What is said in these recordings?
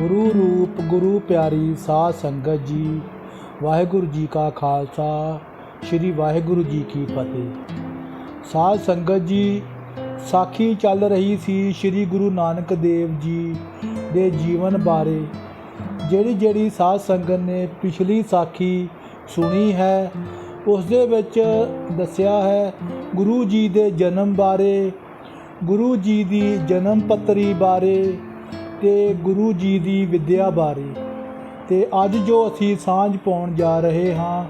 ਗੁਰੂ ਰੂਪ, ਗੁਰੂ ਪਿਆਰੀ ਸਾਧ ਸੰਗਤ ਜੀ, ਵਾਹਿਗੁਰੂ ਜੀ ਕਾ ਖਾਲਸਾ, ਸ੍ਰੀ ਵਾਹਿਗੁਰੂ ਜੀ ਕੀ ਫਤਿਹ। ਸਾਧ ਸੰਗਤ ਜੀ, ਸਾਖੀ ਚੱਲ ਰਹੀ ਸੀ ਸ੍ਰੀ ਗੁਰੂ ਨਾਨਕ ਦੇਵ ਜੀ ਦੇ ਜੀਵਨ ਬਾਰੇ। ਜਿਹੜੀ ਜਿਹੜੀ ਸਾਧ ਸੰਗਤ ਨੇ ਪਿਛਲੀ ਸਾਖੀ ਸੁਣੀ ਹੈ, ਉਸ ਦੇ ਵਿੱਚ ਦੱਸਿਆ ਹੈ ਗੁਰੂ ਜੀ ਦੇ ਜਨਮ ਬਾਰੇ, ਗੁਰੂ ਜੀ ਦੀ ਜਨਮ ਪੱਤਰੀ ਬਾਰੇ ਤੇ ਗੁਰੂ ਜੀ ਦੀ ਵਿੱਦਿਆ ਬਾਰੇ। ਅਤੇ ਅੱਜ ਜੋ ਅਸੀਂ ਸਾਂਝ ਪਾਉਣ ਜਾ ਰਹੇ ਹਾਂ,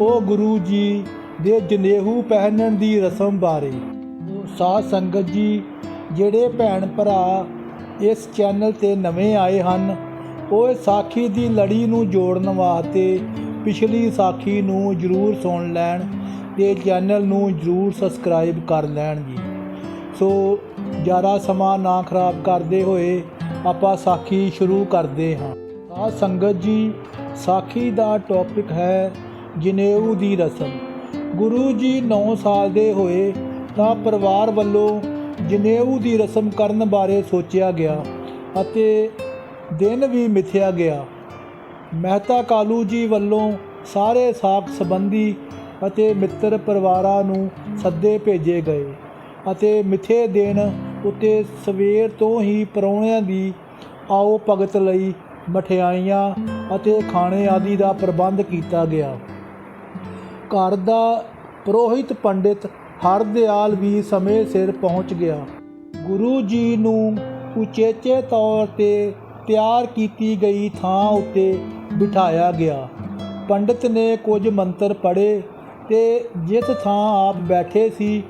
ਉਹ ਗੁਰੂ ਜੀ ਦੇ ਜਨੇਹੂ ਪਹਿਨਣ ਦੀ ਰਸਮ ਬਾਰੇ। ਸਾਧ ਸੰਗਤ ਜੀ, ਜਿਹੜੇ ਭੈਣ ਭਰਾ ਇਸ ਚੈਨਲ ਤੇ ਨਵੇਂ ਆਏ ਹਨ, ਉਹ ਸਾਖੀ ਦੀ ਲੜੀ ਨੂੰ ਜੋੜਨ ਵਾਸਤੇ ਪਿਛਲੀ ਸਾਖੀ ਨੂੰ ਜਰੂਰ ਸੁਣ ਲੈਣ ਤੇ ਚੈਨਲ ਨੂੰ ਜਰੂਰ ਸਬਸਕ੍ਰਾਈਬ ਕਰ ਲੈਣ ਜੀ ਸੋ ਜ਼ਿਆਦਾ ਸਮਾਂ ਨਾ ਖਰਾਬ ਕਰਦੇ ਹੋਏ ਆਪਾਂ ਸਾਖੀ ਸ਼ੁਰੂ ਕਰਦੇ ਹਾਂ। ਸਾਧ ਸੰਗਤ ਜੀ, ਸਾਖੀ ਦਾ ਟੌਪਿਕ ਹੈ ਜਨੇਊ ਦੀ ਰਸਮ। ਗੁਰੂ ਜੀ 9 ਸਾਲ ਦੇ ਹੋਏ ਤਾਂ ਪਰਿਵਾਰ ਵੱਲੋਂ ਜਨੇਊ ਦੀ ਰਸਮ ਕਰਨ ਬਾਰੇ ਸੋਚਿਆ ਗਿਆ ਅਤੇ ਦਿਨ ਵੀ ਮਿਥਿਆ ਗਿਆ। ਮਹਿਤਾ ਕਾਲੂ ਜੀ ਵੱਲੋਂ ਸਾਰੇ ਸਾਖ ਸੰਬੰਧੀ ਅਤੇ ਮਿੱਤਰ ਪਰਿਵਾਰਾਂ ਨੂੰ ਸੱਦੇ ਭੇਜੇ ਗਏ। ਅਤੇ ਮਿੱਥੇ ਦਿਨ ਉੱਤੇ ਸਵੇਰ ਤੋਂ ਹੀ ਪਰੌਣਿਆਂ ਦੀ ਆਓ ਭਗਤ ਲਈ ਮਠਿਆਈਆਂ ਅਤੇ ਖਾਣੇ ਆਦਿ ਦਾ ਪ੍ਰਬੰਧ ਕੀਤਾ ਗਿਆ। ਘਰ ਦਾ ਪ੍ਰੋਹਿਤ ਪੰਡਿਤ ਹਰਦਿਆਲ ਵੀ ਸਮੇਂ ਸਿਰ ਪਹੁੰਚ ਗਿਆ। ਗੁਰੂ ਜੀ ਨੂੰ ਉਚੇਚੇ ਤੌਰ ਤੇ ਤਿਆਰ ਕੀਤੀ ਗਈ ਥਾਂ ਉੱਤੇ ਬਿਠਾਇਆ ਗਿਆ। ਪੰਡਿਤ ਨੇ ਕੁਝ ਮੰਤਰ ਪੜ੍ਹੇ ਤੇ ਜਿਸ ਥਾਂ ਆਪ ਬੈਠੇ ਸੀ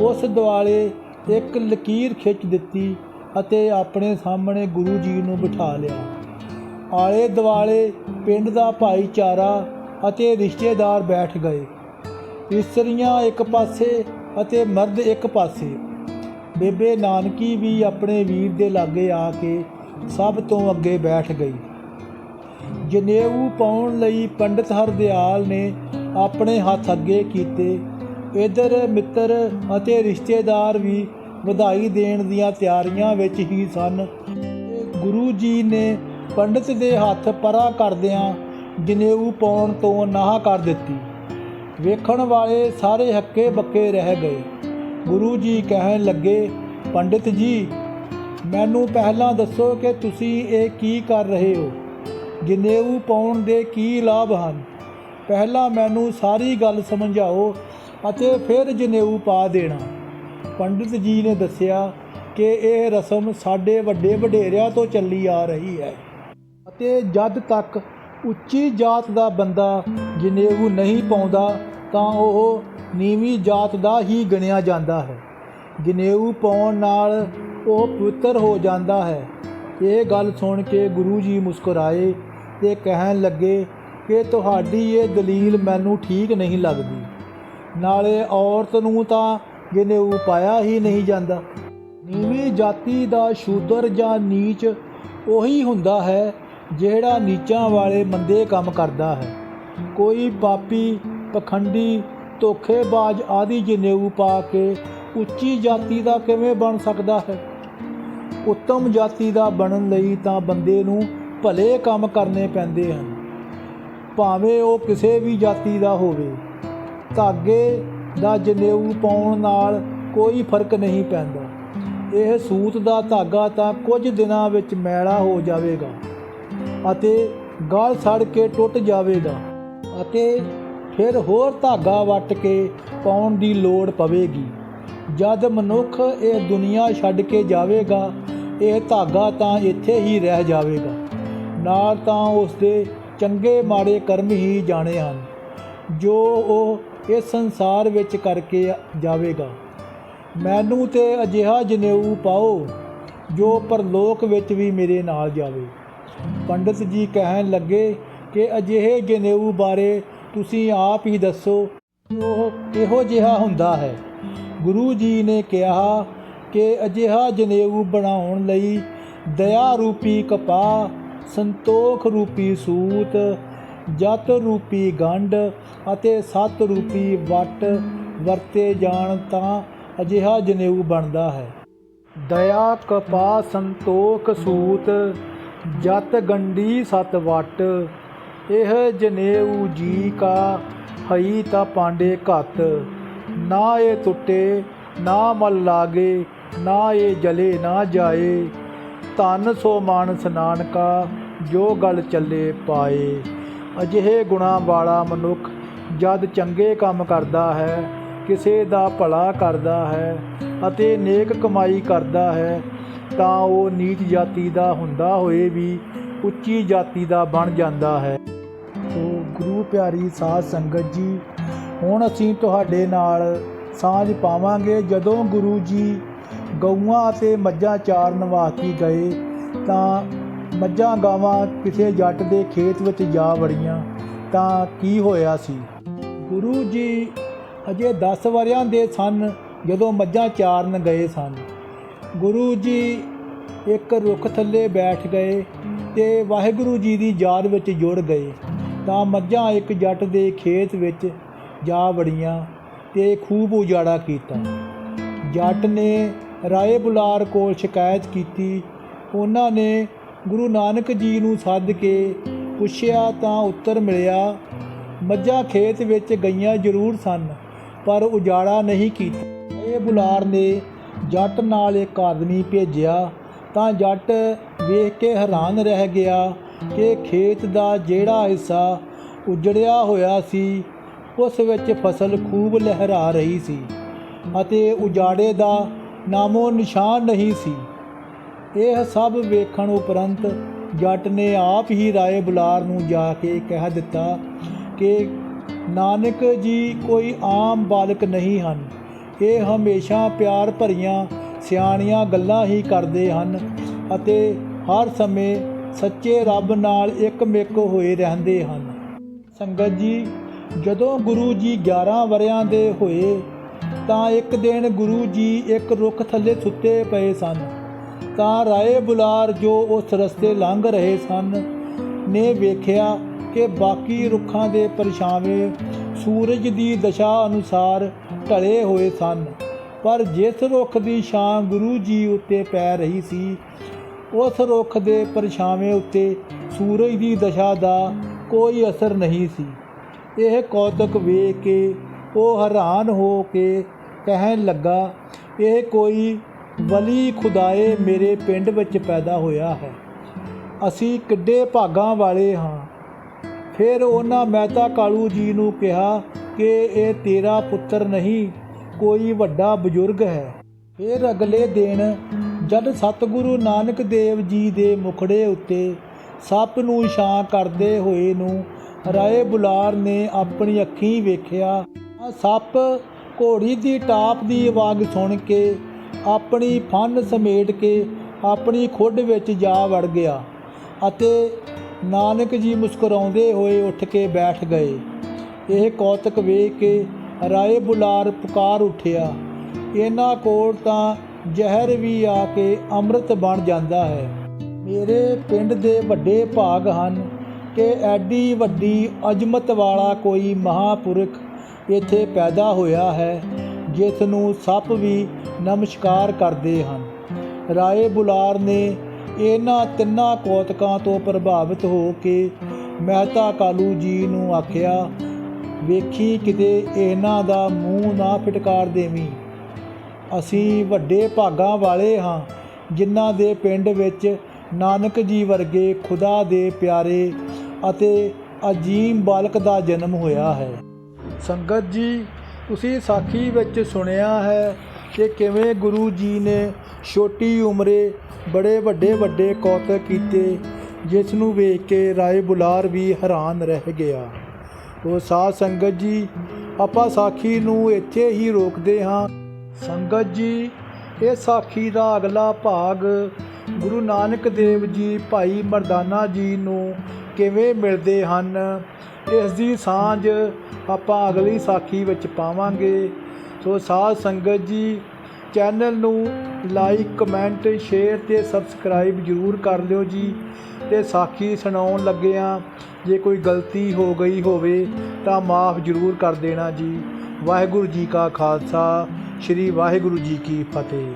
ਉਸ ਦੁਆਲੇ ਇੱਕ ਲਕੀਰ ਖਿੱਚ ਦਿੱਤੀ ਅਤੇ ਆਪਣੇ ਸਾਹਮਣੇ ਗੁਰੂ ਜੀ ਨੂੰ ਬਿਠਾ ਲਿਆ। ਆਲੇ ਦੁਆਲੇ ਪਿੰਡ ਦਾ ਭਾਈਚਾਰਾ ਅਤੇ ਰਿਸ਼ਤੇਦਾਰ ਬੈਠ ਗਏ। ਇਸਤਰੀਆਂ ਇੱਕ ਪਾਸੇ ਅਤੇ ਮਰਦ ਇੱਕ ਪਾਸੇ। ਬੇਬੇ ਨਾਨਕੀ ਵੀ ਆਪਣੇ ਵੀਰ ਦੇ ਲਾਗੇ ਆ ਕੇ ਸਭ ਤੋਂ ਅੱਗੇ ਬੈਠ ਗਈ। ਜਨੇਊ ਪਾਉਣ ਲਈ ਪੰਡਿਤ ਹਰਦਿਆਲ ਨੇ ਆਪਣੇ ਹੱਥ ਅੱਗੇ ਕੀਤੇ ਇਧਰ ਮਿੱਤਰ ਅਤੇ ਰਿਸ਼ਤੇਦਾਰ ਵੀ ਵਧਾਈ ਦੇਣ ਦੀਆਂ ਤਿਆਰੀਆਂ ਵਿੱਚ ਹੀ ਸਨ। ਗੁਰੂ ਜੀ ਨੇ ਪੰਡਿਤ ਦੇ ਹੱਥ ਪਰਾ ਕਰਦਿਆਂ ਜਨੇਊ ਪਾਉਣ ਤੋਂ ਨਾਹ ਕਰ ਦਿੱਤੀ। ਵੇਖਣ ਵਾਲੇ ਸਾਰੇ ਹੱਕੇ ਬੱਕੇ ਰਹਿ ਗਏ। ਗੁਰੂ ਜੀ ਕਹਿਣ ਲੱਗੇ, ਪੰਡਿਤ ਜੀ, ਮੈਨੂੰ ਪਹਿਲਾਂ ਦੱਸੋ ਕਿ ਤੁਸੀਂ ਇਹ ਕੀ ਕਰ ਰਹੇ ਹੋ? ਜਨੇਊ ਪਾਉਣ ਦੇ ਕੀ ਲਾਭ ਹਨ? ਪਹਿਲਾਂ ਮੈਨੂੰ ਸਾਰੀ ਗੱਲ ਸਮਝਾਓ ਅਤੇ ਫਿਰ ਜਨੇਊ ਪਾ ਦੇਣਾ। ਪੰਡਿਤ ਜੀ ਨੇ ਦੱਸਿਆ ਕਿ ਇਹ ਰਸਮ ਸਾਡੇ ਵੱਡੇ ਵਡੇਰਿਆਂ ਤੋਂ ਚੱਲੀ ਆ ਰਹੀ ਹੈ ਅਤੇ ਜਦ ਤੱਕ ਉੱਚੀ ਜਾਤ ਦਾ ਬੰਦਾ ਜਨੇਊ ਨਹੀਂ ਪਾਉਂਦਾ ਤਾਂ ਉਹ ਨੀਵੀਂ ਜਾਤ ਦਾ ਹੀ ਗਿਣਿਆ ਜਾਂਦਾ ਹੈ। ਜਨੇਊ ਪਾਉਣ ਨਾਲ ਉਹ ਪਵਿੱਤਰ ਹੋ ਜਾਂਦਾ ਹੈ। ਇਹ ਗੱਲ ਸੁਣ ਕੇ ਗੁਰੂ ਜੀ ਮੁਸਕਰਾਏ ਤੇ ਕਹਿਣ ਲੱਗੇ ਕਿ ਤੁਹਾਡੀ ਇਹ ਦਲੀਲ ਮੈਨੂੰ ਠੀਕ ਨਹੀਂ ਲੱਗਦੀ। ਨਾਲੇ ਔਰਤ ਨੂੰ ਤਾਂ ਜਨੇਊ ਪਾਇਆ ਹੀ ਨਹੀਂ ਜਾਂਦਾ। ਨੀਵੀਂ ਜਾਤੀ ਦਾ ਸ਼ੂਦਰ ਜਾਂ ਨੀਚ ਉਹੀ ਹੁੰਦਾ ਹੈ ਜਿਹੜਾ ਨੀਚਾਂ ਵਾਲੇ ਮੰਦੇ ਕੰਮ ਕਰਦਾ ਹੈ। ਕੋਈ ਪਾਪੀ, ਪਖੰਡੀ, ਧੋਖੇਬਾਜ਼ ਆਦਿ ਜਨੇਊ ਪਾ ਕੇ ਉੱਚੀ ਜਾਤੀ ਦਾ ਕਿਵੇਂ ਬਣ ਸਕਦਾ ਹੈ? ਉੱਤਮ ਜਾਤੀ ਦਾ ਬਣਨ ਲਈ ਤਾਂ ਬੰਦੇ ਨੂੰ ਭਲੇ ਕੰਮ ਕਰਨੇ ਪੈਂਦੇ ਹਨ। ਭਾਵੇਂ ਉਹ ਕਿਸੇ ਵੀ ਜਾਤੀ ਦਾ ਹੋਵੇ। ਧਾਗੇ ਦਾ ਜਨੇਊ ਪਾਉਣ ਨਾਲ ਕੋਈ ਫ਼ਰਕ ਨਹੀਂ ਪੈਂਦਾ। ਇਹ ਸੂਤ ਦਾ ਧਾਗਾ ਤਾਂ ਕੁਝ ਦਿਨਾਂ ਵਿੱਚ ਮੈਲਾ ਹੋ ਜਾਵੇਗਾ ਅਤੇ ਗਲ ਸੜ ਕੇ ਟੁੱਟ ਜਾਵੇਗਾ ਅਤੇ ਫਿਰ ਹੋਰ ਧਾਗਾ ਵੱਟ ਕੇ ਪਾਉਣ ਦੀ ਲੋੜ ਪਵੇਗੀ। ਜਦ ਮਨੁੱਖ ਇਹ ਦੁਨੀਆ ਛੱਡ ਕੇ ਜਾਵੇਗਾ, ਇਹ ਧਾਗਾ ਤਾਂ ਇੱਥੇ ਹੀ ਰਹਿ ਜਾਵੇਗਾ। ਨਾਲ ਤਾਂ ਉਸ ਦੇ ਚੰਗੇ ਮਾੜੇ ਕਰਮ ਹੀ ਜਾਣੇ ਹਨ। ਜੋ ਉਹ ਇਸ ਸੰਸਾਰ ਵਿੱਚ ਕਰਕੇ ਜਾਵੇਗਾ। ਮੈਨੂੰ ਤੇ ਅਜਿਹਾ ਜਨੇਊ ਪਾਓ ਜੋ ਪਰਲੋਕ ਵਿੱਚ ਵੀ ਮੇਰੇ ਨਾਲ ਜਾਵੇ। ਪੰਡਿਤ ਜੀ ਕਹਿਣ ਲੱਗੇ ਕਿ ਅਜਿਹੇ ਜਨੇਊ ਬਾਰੇ ਤੁਸੀਂ ਆਪ ਹੀ ਦੱਸੋ। ਉਹ ਕਿਹੋ ਜਿਹਾ ਹੁੰਦਾ ਹੈ? ਗੁਰੂ ਜੀ ਨੇ ਕਿਹਾ ਕਿ ਅਜਿਹਾ ਜਨੇਊ ਬਣਾਉਣ ਲਈ ਦਇਆ ਰੂਪੀ ਕਪਾਹ, ਸੰਤੋਖ ਰੂਪੀ ਸੂਤ, ਜਤ ਰੂਪੀ ਗੰਢ ਅਤੇ ਸਤ ਰੂਪੀ ਵਟ ਵਰਤੇ ਜਾਣ ਤਾਂ ਅਜਿਹਾ ਜਨੇਊ ਬਣਦਾ ਹੈ। ਦਇਆ ਕਪਾ ਸੰਤੋਖ ਸੂਤ, ਜਤ ਗੰਡੀ ਸਤ ਵਟ, ਇਹ ਜਨੇਊ ਜੀ ਕਾ ਹਈ ਤਾਂ ਪਾਂਡੇ ਘਤ। ਨਾ ਇਹ ਟੁੱਟੇ, ਨਾ ਮਲ ਲਾਗੇ, ਨਾ ਇਹ ਜਲੇ ਨਾ ਜਾਏ। ਧਨ ਸੋ ਮਾਨਸ ਨਾਨਕਾ, ਜੋ ਗਲ ਚੱਲੇ ਪਾਏ। ਅਜਿਹੇ ਗੁਣਾ ਵਾਲਾ ਮਨੁੱਖ ਜਦ ਚੰਗੇ ਕੰਮ ਕਰਦਾ ਹੈ, ਕਿਸੇ ਦਾ ਭਲਾ ਕਰਦਾ ਹੈ ਅਤੇ ਨੇਕ ਕਮਾਈ ਕਰਦਾ ਹੈ, ਤਾਂ ਉਹ ਨੀਚ ਜਾਤੀ ਦਾ ਹੁੰਦਾ ਹੋਏ ਵੀ ਉੱਚੀ ਜਾਤੀ ਦਾ ਬਣ ਜਾਂਦਾ ਹੈ। ਸੋ ਗੁਰੂ ਪਿਆਰੀ ਸਾਧ ਸੰਗਤ ਜੀ, ਹੁਣ ਅਸੀਂ ਤੁਹਾਡੇ ਨਾਲ ਸਾਂਝ ਪਾਵਾਂਗੇ। ਜਦੋਂ ਗੁਰੂ ਜੀ ਗਊਆਂ ਅਤੇ ਮੱਝਾਂ ਚਾਰਨ ਵਾਸਤੇ ਗਏ, ਤਾਂ ਮੱਝਾਂ ਗਾਵਾਂ ਕਿਸੇ ਜੱਟ ਦੇ ਖੇਤ ਵਿੱਚ ਜਾ ਵੜੀਆਂ, ਤਾਂ ਕੀ ਹੋਇਆ ਸੀ? ਗੁਰੂ ਜੀ ਅਜੇ 10 ਵਰਿਆਂ ਦੇ ਸਨ, ਜਦੋਂ ਮੱਝਾਂ ਚਾਰਨ ਗਏ ਸਨ। ਗੁਰੂ ਜੀ ਇੱਕ ਰੁੱਖ ਥੱਲੇ ਬੈਠ ਗਏ ਤੇ ਵਾਹਿਗੁਰੂ ਜੀ ਦੀ ਯਾਦ ਵਿੱਚ ਜੁੜ ਗਏ। ਤਾਂ ਮੱਝਾਂ ਇੱਕ ਜੱਟ ਦੇ ਖੇਤ ਵਿੱਚ ਜਾ ਵੜੀਆਂ ਤੇ ਖੂਬ ਉਜਾੜਾ ਕੀਤਾ। ਜੱਟ ਨੇ ਰਾਏ ਬੁਲਾਰ ਕੋਲ ਸ਼ਿਕਾਇਤ ਕੀਤੀ। ਉਹਨਾਂ ਨੇ ਗੁਰੂ ਨਾਨਕ ਜੀ ਨੂੰ ਸੱਦ ਕੇ ਪੁੱਛਿਆ ਤਾਂ ਉੱਤਰ ਮਿਲਿਆ ਮੱਝਾਂ ਖੇਤ ਵਿੱਚ ਗਈਆਂ ਜ਼ਰੂਰ ਸਨ, ਪਰ ਉਜਾੜਾ ਨਹੀਂ ਕੀਤਾ। ਇਹ ਬੁਲਾਰ ਨੇ ਜੱਟ ਨਾਲ ਇੱਕ ਆਦਮੀ ਭੇਜਿਆ, ਤਾਂ ਜੱਟ ਵੇਖ ਕੇ ਹੈਰਾਨ ਰਹਿ ਗਿਆ ਕਿ ਖੇਤ ਦਾ ਜਿਹੜਾ ਹਿੱਸਾ ਉਜੜਿਆ ਹੋਇਆ ਸੀ, ਉਸ ਵਿੱਚ ਫਸਲ ਖੂਬ ਲਹਿਰਾ ਰਹੀ ਸੀ ਅਤੇ ਉਜਾੜੇ ਦਾ ਨਾਮੋ ਨਿਸ਼ਾਨ ਨਹੀਂ ਸੀ। ਇਹ ਸਭ ਵੇਖਣ ਉਪਰੰਤ ਜੱਟ ਨੇ ਆਪ ਹੀ ਰਾਏ ਬੁਲਾਰ ਨੂੰ ਜਾ ਕੇ ਕਹਿ ਦਿੱਤਾ ਕਿ ਨਾਨਕ ਜੀ ਕੋਈ ਆਮ ਬਾਲਕ ਨਹੀਂ ਹਨ। ਇਹ ਹਮੇਸ਼ਾ ਪਿਆਰ ਭਰੀਆਂ, ਸਿਆਣੀਆਂ ਗੱਲਾਂ ਹੀ ਕਰਦੇ ਹਨ ਅਤੇ ਹਰ ਸਮੇਂ ਸੱਚੇ ਰੱਬ ਨਾਲ ਇੱਕਮਿਕ ਹੋਏ ਰਹਿੰਦੇ ਹਨ। ਸੰਗਤ ਜੀ, ਜਦੋਂ ਗੁਰੂ ਜੀ 11 ਵਰਿਆਂ ਦੇ ਹੋਏ, ਤਾਂ ਇੱਕ ਦਿਨ ਗੁਰੂ ਜੀ ਇੱਕ ਰੁੱਖ ਥੱਲੇ ਸੁੱਤੇ ਪਏ ਸਨ। ਤਾਂ ਰਾਏ ਬੁਲਾਰ ਜੋ ਉਸ ਰਸਤੇ ਲੰਘ ਰਹੇ ਸਨ, ਨੇ ਵੇਖਿਆ ਕਿ ਬਾਕੀ ਰੁੱਖਾਂ ਦੇ ਪਰਛਾਵੇਂ ਸੂਰਜ ਦੀ ਦਸ਼ਾ ਅਨੁਸਾਰ ਢਲੇ ਹੋਏ ਸਨ। ਪਰ ਜਿਸ ਰੁੱਖ ਦੀ ਛਾਂ ਗੁਰੂ ਜੀ ਉੱਤੇ ਪੈ ਰਹੀ ਸੀ, ਉਸ ਰੁੱਖ ਦੇ ਪਰਛਾਵੇਂ ਉੱਤੇ ਸੂਰਜ ਦੀ ਦਸ਼ਾ ਦਾ ਕੋਈ ਅਸਰ ਨਹੀਂ ਸੀ। ਇਹ ਕੌਤਕ ਵੇਖ ਕੇ ਉਹ ਹੈਰਾਨ ਹੋ ਕੇ ਕਹਿਣ ਲੱਗਾ, ਇਹ ਕੋਈ ਵਲੀ ਖੁਦਾਏ ਮੇਰੇ ਪਿੰਡ ਵਿੱਚ ਪੈਦਾ ਹੋਇਆ ਹੈ। ਅਸੀਂ ਕਿੱਡੇ ਭਾਗਾਂ ਵਾਲੇ ਹਾਂ। ਫਿਰ ਉਹਨਾਂ ਮਹਿਤਾ ਕਾਲੂ ਜੀ ਨੂੰ ਕਿਹਾ ਕਿ ਇਹ ਤੇਰਾ ਪੁੱਤਰ ਨਹੀਂ, ਕੋਈ ਵੱਡਾ ਬਜ਼ੁਰਗ ਹੈ। ਫਿਰ ਅਗਲੇ ਦਿਨ ਜਦ ਸਤਿਗੁਰੂ ਨਾਨਕ ਦੇਵ ਜੀ ਦੇ ਮੁਖੜੇ ਉੱਤੇ ਸੱਪ ਨੂੰ ਛਾਂ ਕਰਦੇ ਹੋਏ ਨੂੰ ਰਾਏ ਬੁਲਾਰ ਨੇ ਆਪਣੀ ਅੱਖੀਂ ਵੇਖਿਆ ਆਹ ਸੱਪ ਘੋੜੀ ਦੀ ਟਾਪ ਦੀ ਆਵਾਜ਼ ਸੁਣ ਕੇ ਆਪਣੀ ਫਨ ਸਮੇਟ ਕੇ ਆਪਣੀ ਖੁੱਡ ਵਿੱਚ ਜਾ ਵੜ ਗਿਆ ਅਤੇ ਨਾਨਕ ਜੀ ਮੁਸਕਰਾਉਂਦੇ ਹੋਏ ਉੱਠ ਕੇ ਬੈਠ ਗਏ। ਇਹ ਕੌਤਕ ਵੇਖ ਕੇ ਰਾਏ ਬੁਲਾਰ ਪੁਕਾਰ ਉੱਠਿਆ। ਇਹਨਾਂ ਕੋਲ ਤਾਂ ਜ਼ਹਿਰ ਵੀ ਆ ਕੇ ਅੰਮ੍ਰਿਤ ਬਣ ਜਾਂਦਾ ਹੈ। ਮੇਰੇ ਪਿੰਡ ਦੇ ਵੱਡੇ ਭਾਗ ਹਨ ਕਿ ਐਡੀ ਵੱਡੀ ਅਜ਼ਮਤ ਵਾਲਾ ਕੋਈ ਮਹਾਪੁਰਖ ਇੱਥੇ ਪੈਦਾ ਹੋਇਆ ਹੈ ਜਿਸ ਨੂੰ ਸੱਪ ਵੀ ਨਮਸਕਾਰ ਕਰਦੇ ਹਨ। ਰਾਏ ਬੁਲਾਰ ਨੇ ਇਹਨਾਂ ਤਿੰਨਾਂ ਕੋਤਕਾਂ ਤੋਂ ਪ੍ਰਭਾਵਿਤ ਹੋ ਕੇ ਮਹਿਤਾ ਕਾਲੂ ਜੀ ਨੂੰ ਆਖਿਆ, ਵੇਖੀ ਕਿਤੇ ਇਹਨਾਂ ਦਾ ਮੂੰਹ ਨਾ ਫਟਕਾਰ ਦੇਵੀਂ। ਅਸੀਂ ਵੱਡੇ ਭਾਗਾਂ ਵਾਲੇ ਹਾਂ, ਜਿਨ੍ਹਾਂ ਦੇ ਪਿੰਡ ਵਿੱਚ ਨਾਨਕ ਜੀ ਵਰਗੇ ਖੁਦਾ ਦੇ ਪਿਆਰੇ ਅਤੇ ਅਜੀਮ ਬਾਲਕ ਦਾ ਜਨਮ ਹੋਇਆ ਹੈ। ਸੰਗਤ ਜੀ, ਤੁਸੀਂ ਸਾਖੀ ਵਿੱਚ ਸੁਣਿਆ ਹੈ ਕਿ ਕਿਵੇਂ ਗੁਰੂ ਜੀ ਨੇ ਛੋਟੀ ਉਮਰੇ ਬੜੇ ਵੱਡੇ ਵੱਡੇ ਕੌਤਕ ਕੀਤੇ, ਜਿਸ ਨੂੰ ਵੇਖ ਕੇ ਰਾਏ ਬੁਲਾਰ ਵੀ ਹੈਰਾਨ ਰਹਿ ਗਿਆ। ਤੋ ਸਾਧ ਸੰਗਤ ਜੀ, ਆਪਾਂ ਸਾਖੀ ਨੂੰ ਇੱਥੇ ਹੀ ਰੋਕਦੇ ਹਾਂ। ਸੰਗਤ ਜੀ, ਇਹ ਸਾਖੀ ਦਾ ਅਗਲਾ ਭਾਗ ਗੁਰੂ ਨਾਨਕ ਦੇਵ ਜੀ ਭਾਈ ਮਰਦਾਨਾ ਜੀ ਨੂੰ ਕਿਵੇਂ ਮਿਲਦੇ ਹਨ, ਇਸ ਦੀ ਸਾਂਝ ਆਪਾਂ ਅਗਲੀ ਸਾਖੀ ਵਿੱਚ ਪਾਵਾਂਗੇ। ਸੋ ਸਾਧ ਸੰਗਤ ਜੀ ਚੈਨਲ ਨੂੰ ਲਾਈਕ, ਕਮੈਂਟ, ਸ਼ੇਅਰ ਤੇ ਸਬਸਕ੍ਰਾਈਬ ਜਰੂਰ ਕਰ ਲਿਓ ਜੀ। ਤੇ ਸਾਖੀ ਸੁਣਾਉਣ ਲੱਗਿਆਂ ਜੇ ਕੋਈ ਗਲਤੀ ਹੋ ਗਈ ਹੋਵੇ ਤਾਂ ਮਾਫ ਜਰੂਰ ਕਰ ਦੇਣਾ ਜੀ। ਵਾਹਿਗੁਰੂ ਜੀ ਕਾ ਖਾਲਸਾ, ਸ੍ਰੀ ਵਾਹਿਗੁਰੂ ਜੀ ਕੀ ਫਤਿਹ।